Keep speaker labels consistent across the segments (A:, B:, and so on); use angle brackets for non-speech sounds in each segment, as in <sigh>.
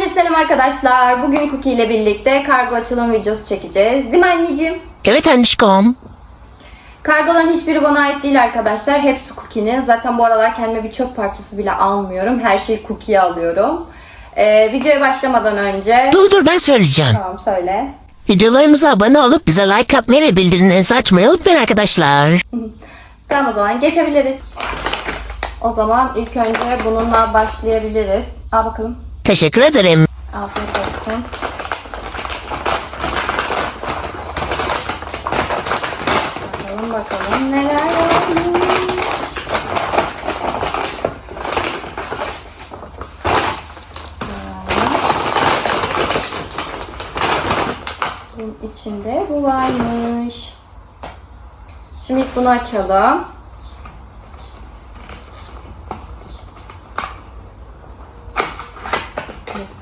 A: Herkese selam arkadaşlar. Bugün Cookie ile birlikte kargo açılım videosu çekeceğiz. Değil mi anneciğim?
B: Evet annişkom.
A: Kargoların hiçbiri bana ait değil arkadaşlar. Hepsi Cookie'nin. Zaten bu aralar kendime bir çöp parçası bile almıyorum. Her şeyi Cookie'ye alıyorum. Ee, videoya başlamadan önce...
B: Dur dur ben söyleyeceğim.
A: Tamam söyle.
B: Videolarımıza abone olup bize like atmayı ve bildirimlerinizi açmayı unutmayın arkadaşlar. <laughs>
A: Tamam o zaman geçebiliriz. O zaman ilk önce bununla başlayabiliriz. Al bakalım.
B: Teşekkür ederim.
A: Afiyet olsun. Bakalım bakalım neler varmış. Bunun içinde bu varmış. Şimdi bunu açalım.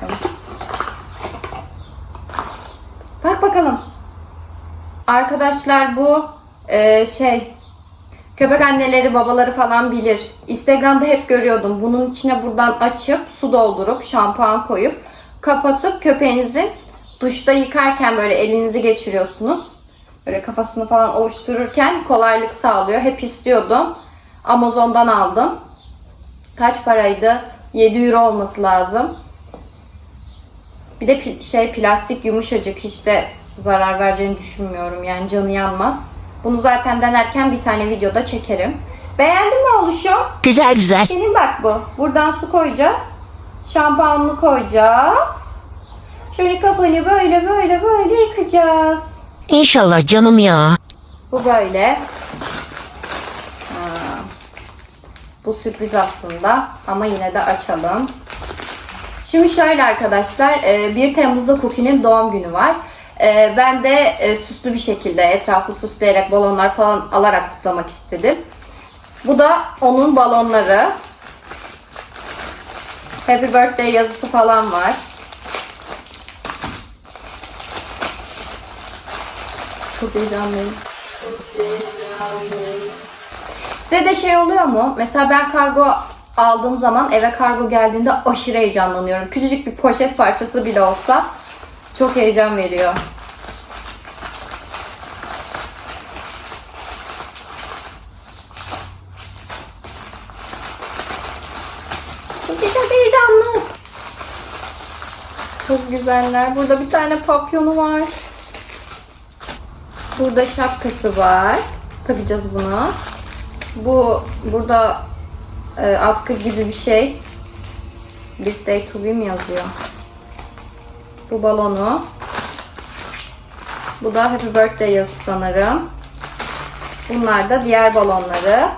A: Bakalım. Bak bakalım. Arkadaşlar bu e, şey köpek anneleri babaları falan bilir. Instagram'da hep görüyordum. Bunun içine buradan açıp su doldurup şampuan koyup kapatıp köpeğinizin duşta yıkarken böyle elinizi geçiriyorsunuz. Böyle kafasını falan ovuştururken kolaylık sağlıyor. Hep istiyordum. Amazon'dan aldım. Kaç paraydı? 7 euro olması lazım. Bir de şey plastik yumuşacık hiç de zarar vereceğini düşünmüyorum. Yani canı yanmaz. Bunu zaten denerken bir tane videoda çekerim. Beğendin mi oluşum?
B: Güzel güzel.
A: Senin bak bu. Buradan su koyacağız. Şampuanını koyacağız. Şöyle kafanı böyle böyle böyle yıkayacağız.
B: İnşallah canım ya.
A: Bu böyle. Ha. Bu sürpriz aslında ama yine de açalım. Şimdi şöyle arkadaşlar e, 1 Temmuz'da Cookie'nin doğum günü var. E, Ben de e, süslü bir şekilde etrafı süsleyerek balonlar falan alarak kutlamak istedim. Bu da onun balonları. Happy Birthday yazısı falan var. Çok heyecanlıyım. Size de şey oluyor mu? Mesela ben kargo aldığım zaman eve kargo geldiğinde aşırı heyecanlanıyorum. Küçücük bir poşet parçası bile olsa çok heyecan veriyor. Çok heyecanlı. Çok güzeller. Burada bir tane papyonu var. Burada şapkası var. Takacağız bunu. Bu burada e, atkı gibi bir şey. Birthday to be mi yazıyor? Bu balonu. Bu da Happy Birthday yazısı sanırım. Bunlar da diğer balonları.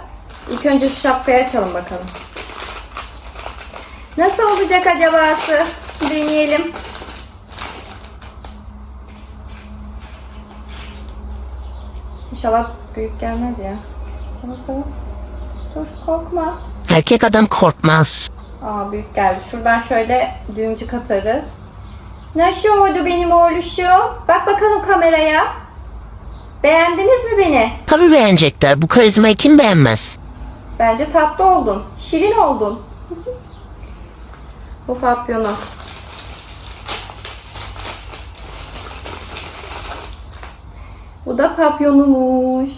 A: İlk önce şu şapkayı açalım bakalım. Nasıl olacak acabası? Deneyelim. İnşallah büyük gelmez ya. Bakalım. Dur korkma.
B: Erkek adam korkmaz.
A: Aa büyük geldi. Şuradan şöyle düğümcük atarız. Nasıl oldu benim oğluşum? Bak bakalım kameraya. Beğendiniz mi beni?
B: Tabii beğenecekler. Bu karizmayı kim beğenmez?
A: Bence tatlı oldun. Şirin oldun. Bu papyonu. Bu da papyonumuş.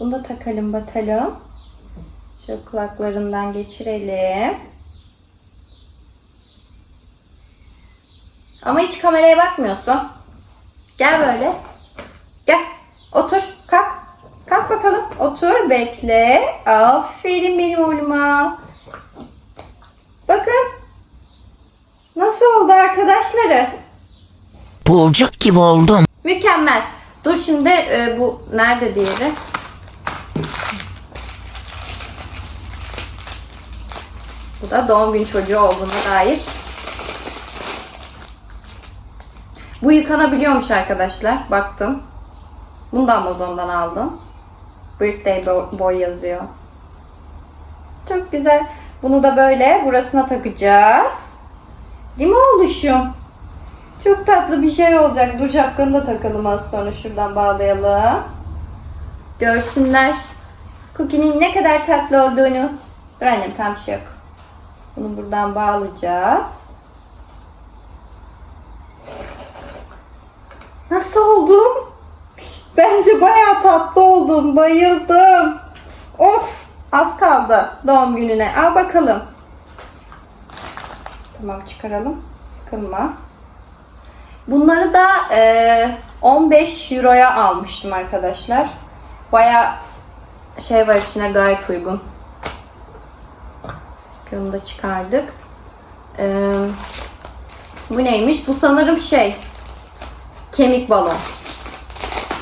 A: Bunu da takalım batalım. Şöyle kulaklarından geçirelim. Ama hiç kameraya bakmıyorsun. Gel böyle. Gel. Otur. Kalk. Kalk bakalım. Otur. Bekle. Aferin benim oğluma. Bakın. Nasıl oldu arkadaşları?
B: Boğulacak gibi oldum.
A: Mükemmel. Dur şimdi e, bu nerede diğeri? Bu da doğum gün çocuğu olduğuna dair. Bu yıkanabiliyormuş arkadaşlar. Baktım. Bunu da Amazon'dan aldım. Birthday bo- boy yazıyor. Çok güzel. Bunu da böyle burasına takacağız. Değil mi oğluşum? Çok tatlı bir şey olacak. Dur şapkanı da takalım az sonra. Şuradan bağlayalım. Görsünler. Cookie'nin ne kadar tatlı olduğunu. Dur annem tam şey yok. Bunu buradan bağlayacağız. Nasıl oldum? Bence bayağı tatlı oldum. Bayıldım. Of! Az kaldı doğum gününe. Al bakalım. Tamam çıkaralım. Sıkılma. Bunları da e, 15 euroya almıştım arkadaşlar. Baya şey var içine gayet uygun. Bunu da çıkardık. E, bu neymiş? Bu sanırım şey kemik balon.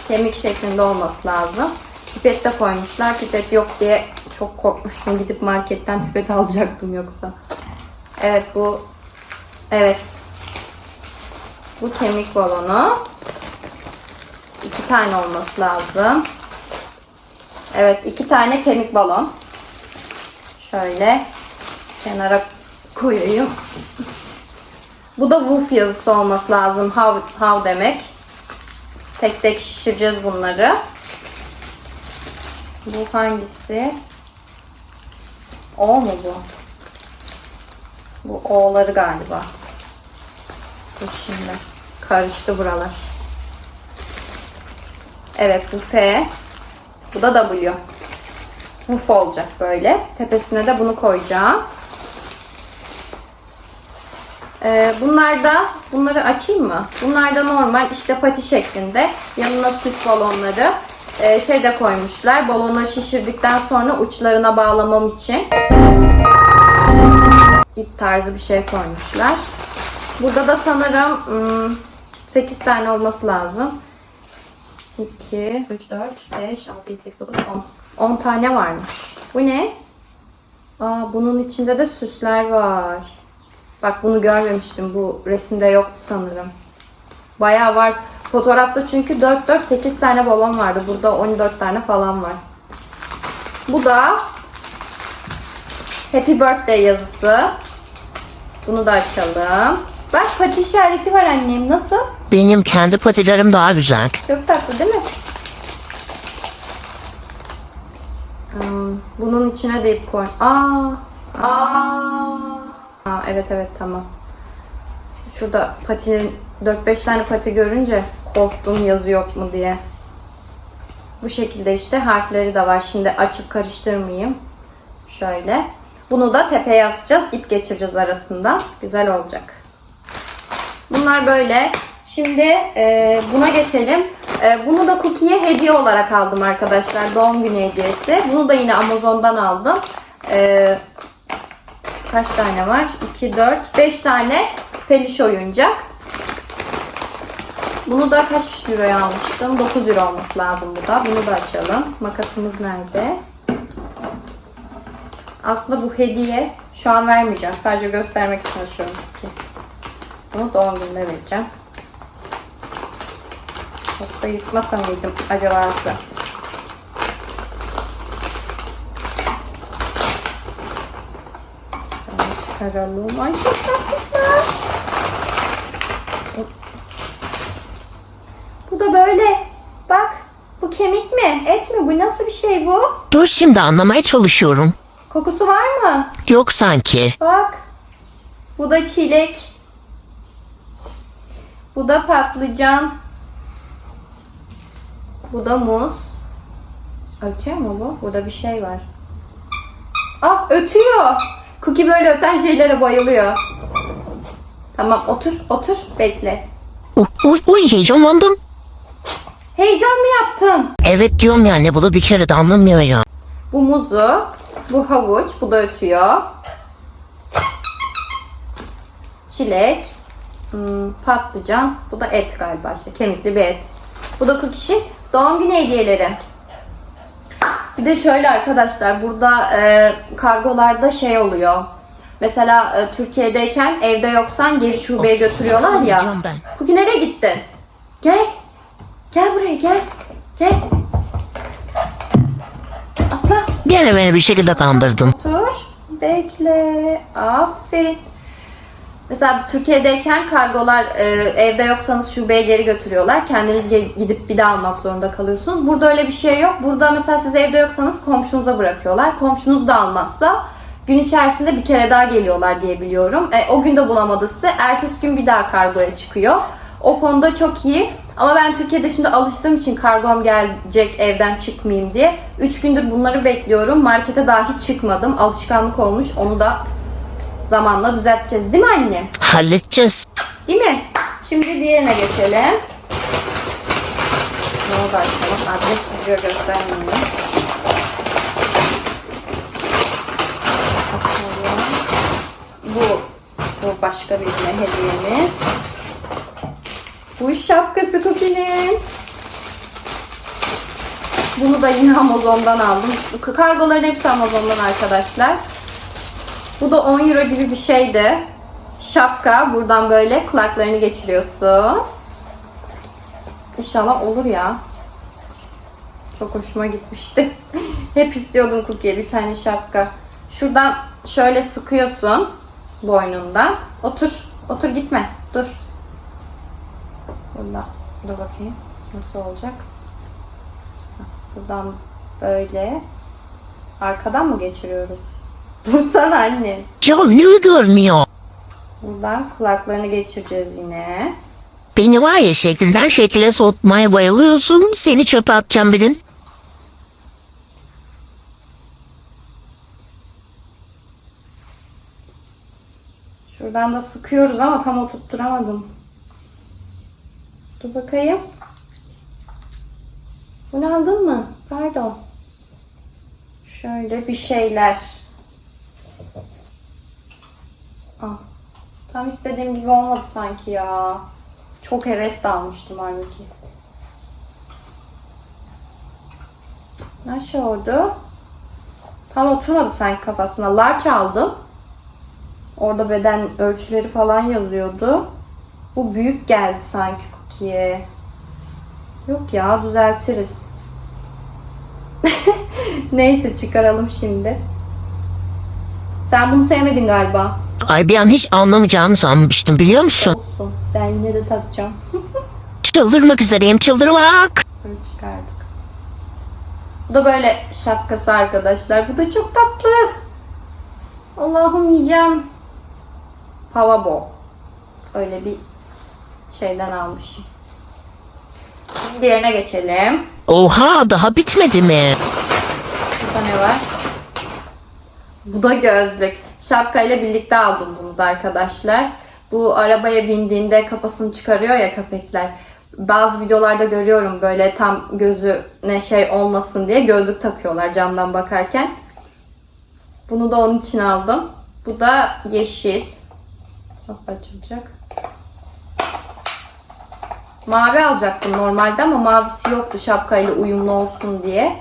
A: Kemik şeklinde olması lazım. Pipet koymuşlar. Pipet yok diye çok korkmuştum. Gidip marketten pipet <laughs> alacaktım yoksa. Evet bu evet bu kemik balonu. iki tane olması lazım. Evet iki tane kemik balon. Şöyle kenara koyayım. Bu da woof yazısı olması lazım. How, how demek. Tek tek şişireceğiz bunları. Bu hangisi? O mu bu? Bu O'ları galiba. Dur şimdi. Karıştı buralar. Evet bu F. Bu da W. Woof olacak böyle. Tepesine de bunu koyacağım. Ee, bunlar da bunları açayım mı? Bunlar da normal işte pati şeklinde. Yanına süs balonları ee, şey de koymuşlar. Balonu şişirdikten sonra uçlarına bağlamam için ip tarzı bir şey koymuşlar. Burada da sanırım hmm, 8 tane olması lazım. 2, 3, 4, 5, 6, 7, 8, 9, 10. 10 tane varmış. Bu ne? Aa, bunun içinde de süsler var. Bak bunu görmemiştim. Bu resimde yoktu sanırım. Bayağı var. Fotoğrafta çünkü 4 4 8 tane balon vardı. Burada 14 tane falan var. Bu da Happy Birthday yazısı. Bunu da açalım. Bak pati işareti var annem. Nasıl?
B: Benim kendi patilerim daha güzel.
A: Çok tatlı değil mi? Hmm, bunun içine de ip koy. Aa, aa. Aa, evet evet tamam. Şurada patilerin 4-5 tane pati görünce korktum yazı yok mu diye. Bu şekilde işte harfleri de var. Şimdi açıp karıştırmayayım. Şöyle. Bunu da tepeye asacağız. İp geçireceğiz arasında. Güzel olacak. Bunlar böyle. Şimdi e, buna geçelim. E, bunu da Cookie'ye hediye olarak aldım arkadaşlar. Doğum günü hediyesi. Bunu da yine Amazon'dan aldım. E, kaç tane var? 2, 4, 5 tane peluş oyuncak. Bunu da kaç euroya almıştım? 9 euro olması lazım bu da. Bunu da açalım. Makasımız nerede? Aslında bu hediye. Şu an vermeyeceğim. Sadece göstermek için açıyorum ki. Bunu doğum gününde vereceğim. Yoksa yırtmasa mıydım acaba size? Çıkaralım. Ay çok tatlışlar. Bu da böyle. Bak. Bu kemik mi? Et mi? Bu nasıl bir şey bu?
B: Dur şimdi anlamaya çalışıyorum.
A: Kokusu var mı?
B: Yok sanki.
A: Bak. Bu da çilek. Bu da patlıcan. Bu da muz. Ötüyor mu bu? Burada bir şey var. Ah ötüyor. Cookie böyle öten şeylere bayılıyor. Tamam otur otur bekle.
B: Uy, uy, uy heyecanlandım.
A: Heyecan mı yaptın?
B: Evet diyorum ya ne bunu bir kere de anlamıyor ya.
A: Bu muzu, bu havuç, bu da ötüyor. Çilek, hmm, patlıcan, bu da et galiba işte kemikli bir et. Bu da Cookie'nin doğum günü hediyeleri. Bir de şöyle arkadaşlar burada e, kargolarda şey oluyor. Mesela e, Türkiye'deyken evde yoksan geri şubeye götürüyorlar ya. Cookie nereye gittin? Gel. Gel buraya gel. Gel. Atla.
B: Gene beni bir şekilde kandırdın.
A: Otur. Bekle. Aferin. Mesela Türkiye'deyken kargolar e, evde yoksanız şubeye geri götürüyorlar. Kendiniz gidip bir daha almak zorunda kalıyorsunuz. Burada öyle bir şey yok. Burada mesela siz evde yoksanız komşunuza bırakıyorlar. Komşunuz da almazsa gün içerisinde bir kere daha geliyorlar diye biliyorum. E, o gün de bulamadıysa ertesi gün bir daha kargoya çıkıyor. O konuda çok iyi. Ama ben Türkiye'de şimdi alıştığım için kargom gelecek evden çıkmayayım diye. 3 gündür bunları bekliyorum. Markete dahi çıkmadım. Alışkanlık olmuş. Onu da zamanla düzelteceğiz. Değil mi anne?
B: Halledeceğiz.
A: Değil mi? Şimdi diğerine geçelim. Ne oldu açalım? Adres video. Bakalım. Bu, bu başka birine hediyemiz. Bu şapkası Cookie'nin. Bunu da yine Amazon'dan aldım. Kargoların hepsi Amazon'dan arkadaşlar. Bu da 10 euro gibi bir şeydi. Şapka. Buradan böyle kulaklarını geçiriyorsun. İnşallah olur ya. Çok hoşuma gitmişti. <laughs> Hep istiyordum Cookie'ye bir tane şapka. Şuradan şöyle sıkıyorsun boynundan. Otur. Otur gitme. Dur. Burada. Dur bakayım. Nasıl olacak? Buradan böyle. Arkadan mı geçiriyoruz? Dursana anne.
B: Ya önümü görmüyor.
A: Buradan kulaklarını geçireceğiz yine.
B: Beni var ya şekilden şekile soğutmaya bayılıyorsun. Seni çöpe atacağım bir gün.
A: Şuradan da sıkıyoruz ama tam oturtturamadım. Dur bakayım. Bunu aldın mı? Pardon. Şöyle bir şeyler. Ah. Tam istediğim gibi olmadı sanki ya. Çok heves almıştım halbuki. Nasıl oldu? Tam oturmadı sanki kafasına. Large aldım. Orada beden ölçüleri falan yazıyordu. Bu büyük geldi sanki Cookie'ye. Yok ya düzeltiriz. <laughs> Neyse çıkaralım şimdi. Sen bunu sevmedin galiba.
B: Ay bir an hiç anlamayacağını sanmıştım biliyor musun?
A: Olsun. Ben yine de takacağım. <laughs>
B: Çıldırmak üzereyim çıldırmak.
A: Böyle çıkardık. Bu da böyle şapkası arkadaşlar. Bu da çok tatlı. Allah'ım yiyeceğim. Pavabo. Öyle bir şeyden almışım. Şimdi diğerine geçelim.
B: Oha daha bitmedi mi?
A: Burada ne var? Bu da gözlük. Şapkayla birlikte aldım bunu da arkadaşlar. Bu arabaya bindiğinde kafasını çıkarıyor ya köpekler. Bazı videolarda görüyorum böyle tam gözüne şey olmasın diye gözlük takıyorlar camdan bakarken. Bunu da onun için aldım. Bu da yeşil. Nasıl açılacak? Mavi alacaktım normalde ama mavisi yoktu şapkayla uyumlu olsun diye.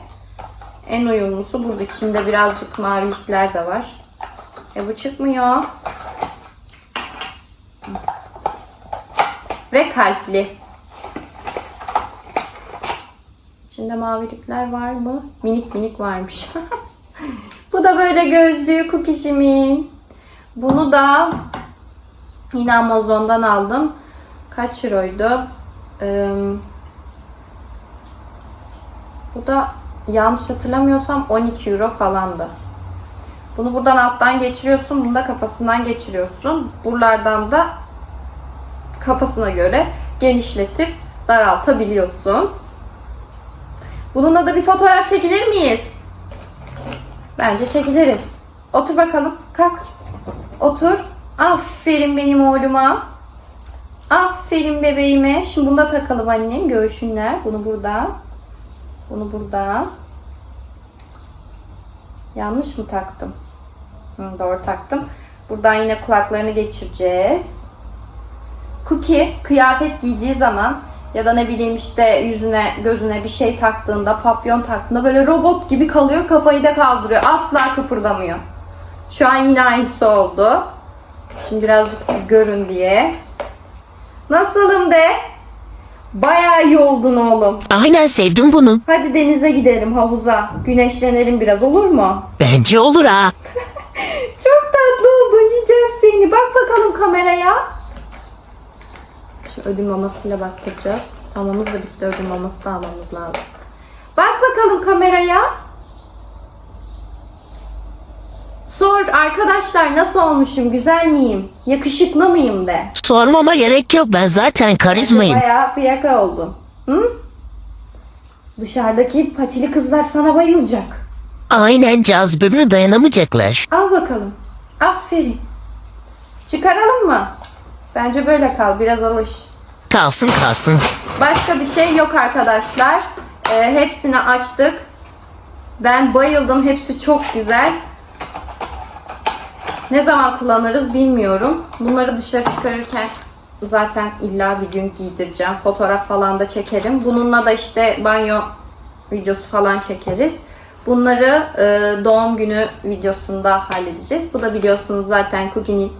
A: En uyumlusu burada. içinde birazcık mavilikler de var. E bu çıkmıyor. Ve kalpli. İçinde mavilikler var mı? Minik minik varmış. <laughs> bu da böyle gözlüğü kukişimin. Bunu da yine Amazon'dan aldım. Kaç euroydu? Ee, bu da yanlış hatırlamıyorsam 12 euro falandı. Bunu buradan alttan geçiriyorsun. Bunu da kafasından geçiriyorsun. Buralardan da kafasına göre genişletip daraltabiliyorsun. Bununla da bir fotoğraf çekilir miyiz? Bence çekiliriz. Otur bakalım. Kalk. Otur. Aferin benim oğluma. Aferin bebeğime. Şimdi bunu da takalım annem. Göğsünler. Bunu burada. Bunu burada. Yanlış mı taktım? Hı, doğru taktım. Buradan yine kulaklarını geçireceğiz. Cookie kıyafet giydiği zaman ya da ne bileyim işte yüzüne gözüne bir şey taktığında papyon taktığında böyle robot gibi kalıyor kafayı da kaldırıyor. Asla kıpırdamıyor. Şu an yine aynısı oldu. Şimdi birazcık görün diye. Nasılım de? Bayağı iyi oldun oğlum.
B: Aynen sevdim bunu.
A: Hadi denize gidelim havuza. Güneşlenelim biraz olur mu?
B: Bence olur ha. <laughs>
A: Çok tatlı oldun. Yiyeceğim seni. Bak bakalım kameraya. Şu ödül mamasıyla baktıracağız. Tamamız da bitti. Ödül maması da almamız lazım. Bak bakalım kameraya. Sonra Sor arkadaşlar nasıl olmuşum? Güzel miyim? Yakışıklı mıyım de.
B: Sormama gerek yok ben zaten karizmayım.
A: Bayağı fiyaka oldun. Hı? Dışarıdaki patili kızlar sana bayılacak.
B: Aynen cazibeme dayanamayacaklar.
A: Al bakalım. Aferin. Çıkaralım mı? Bence böyle kal. Biraz alış.
B: Kalsın kalsın.
A: Başka bir şey yok arkadaşlar. Ee, hepsini açtık. Ben bayıldım. Hepsi çok güzel. Ne zaman kullanırız bilmiyorum. Bunları dışarı çıkarırken zaten illa bir gün giydireceğim. Fotoğraf falan da çekerim. Bununla da işte banyo videosu falan çekeriz. Bunları e, doğum günü videosunda halledeceğiz. Bu da biliyorsunuz zaten Cookie'nin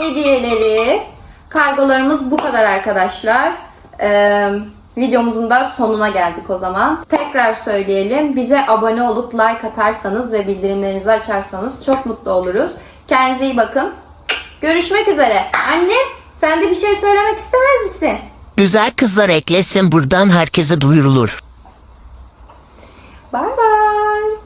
A: hediyeleri. Kargolarımız bu kadar arkadaşlar. Ee, videomuzun da sonuna geldik o zaman. Tekrar söyleyelim. Bize abone olup like atarsanız ve bildirimlerinizi açarsanız çok mutlu oluruz. Kendinize iyi bakın. Görüşmek üzere. Anne sen de bir şey söylemek istemez misin?
B: Güzel kızlar eklesin buradan herkese duyurulur.
A: Bay bay.